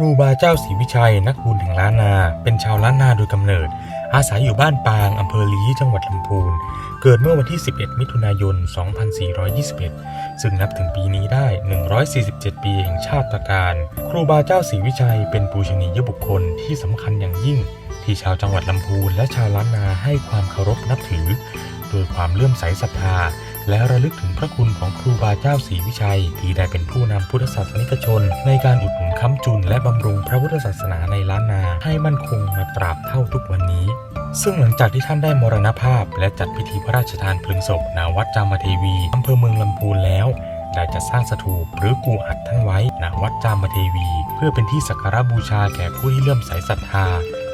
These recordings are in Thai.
รูบาเจ้าศรีวิชัย นักบุญแห่งล้านนา เป็นชาวล้านนาโดยกำเนิด อาศัยอยู่บ้านปางอำเภอลีจังหวัดลำพูน เกิดเมื่อวันที่ 11 มิถุนายน 2421 ซึ่งนับถึงปีนี้ได้ 147 ปีแห่งชาติการ ครูบาเจ้าศรีวิชัย เป็นปูชนียบุคคลที่สำคัญอย่างยิ่ง ที่ชาวจังหวัดลำพูนและชาวล้านนาให้ความเคารพนับถือ โดยความเลื่อมใสศรัทธา และระลึกถึงพระคุณของครูบาเจ้าศรีวิชัย ที่ได้เป็นผู้นำพุทธศาสนิกชน ในการอุดหนุนค้ำจุนและบำรุงพระพุทธศาสนาในล้านนาให้มั่นคงมาตราบเท่าทุกวันนี้ ซึ่งหลังจากที่ท่านได้มรณภาพ และจัดพิธีพระราชทานเพลิงศพณวัดจามเทวีอำเภอเมืองลำพูนแล้ว ได้จะสร้างสถูปหรือกูอัฐ ว้ณวัดจามเทวี เพื่อเป็นที่สักการบูชาแก่ผู้ที่เลื่อมใสศรัทธา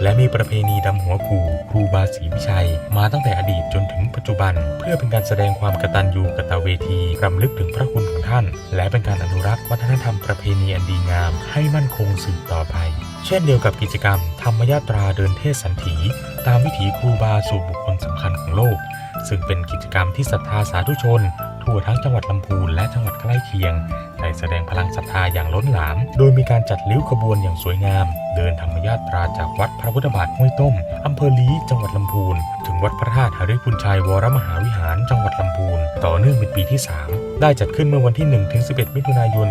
และมีประเพณีดำหัวกู่ครูบาศรีวิชัย มาตั้งแต่อดีตจนถึงปัจจุบัน เพื่อเป็นการแสดงความกตัญญูกตเวทีรำลึกถึงพระคุณของท่าน และเป็นการอนุรักษ์วัฒนธรรมประเพณีอันดีงาม ให้มั่นคงสืบต่อไป เช่นเดียวกับกิจกรรม ธรรมยาตราเดินเทศสันถี ตามวิถีครูบาสู่บุคคลสำคัญของโลก ซึ่งเป็นกิจกรรมที่ศรัทธาสาธุชน ทั่วทั้งจังหวัดลำพูนและจังหวัดใกล้เคียง แสดงพลังศรัทธาอย่างล้นหลาม โดยมีการจัดลิ้วขบวนอย่างสวยงาม เดินธรรมยาตราจากวัดพระพุทธบาทห้วยต้ม อำเภอลีจังหวัดลำพูน ถึงวัดพระธาตุหฤพุนชัยวรมหาวิหารจังหวัดลำพูน ต่อเนื่องเป็นปีที่ 3 ได้จัดขึ้นเมื่อวันที่1ถึง11 มิถุนายน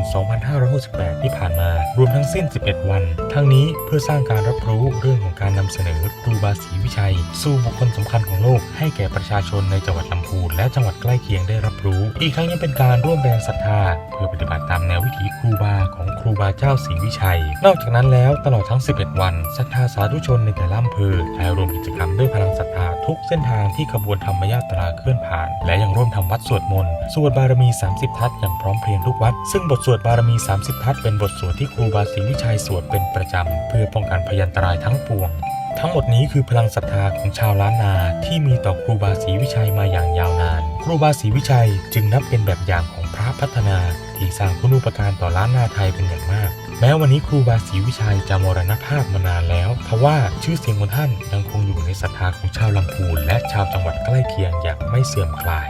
2568 ที่ผ่านมา รวมทั้งสิ้น 11 วัน ทั้งนี้เพื่อสร้างการรับรู้เรื่องของการนำเสนอครูบาศรีวิชัย สู่บุคคลสำคัญของโลกให้แก่ประชาชนในจังหวัดลำพูนและจังหวัดใกล้เคียงได้รับรู้ อีกทั้งยังเป็นการร่วมแรงศรัทธา เพื่อปฏิบัติตามแนววิถีครูบาของครูบาเจ้าศรีวิชัย นอกจากนั้นแล้วตลอดทั้ง11 วันศรัทธาสาธุชนในแต่ละอำเภอได้รวมกิจกรรมด้วยพลังศรัทธาทุกเส้นทางที่ขบวนธรรมยาตราเคลื่อนผ่าน และยังร่วมทำวัดสวดมนต์สวดบารมี 30 ทัศน์อย่างพร้อมเพรียงทุกวัด ซึ่งบทสวดบารมี 30 ทัศน์เป็นบทสวดที่ครูบาศรีวิชัยสวดเป็นประจำ เพื่อป้องกันพยันตรายทั้งปวงทั้งหมดนี้คือพลังศรัทธาของชาวล้านนาที่มีต่อครูบาศรีวิชัยมาอย่างยาวนาน ครูบาศรีวิชัยจึงนับเป็นแบบอย่างของ พัฒนาที่สร้างคุณูปการต่อล้านนาไทยเป็นอย่างมาก แม้วันนี้ครูบาศรีวิชัยจะมรณภาพมานานแล้วทว่าชื่อเสียงของท่านยังคงอยู่ในศรัทธาของชาวลำพูนและชาวจังหวัดใกล้เคียงอย่างไม่เสื่อมคลาย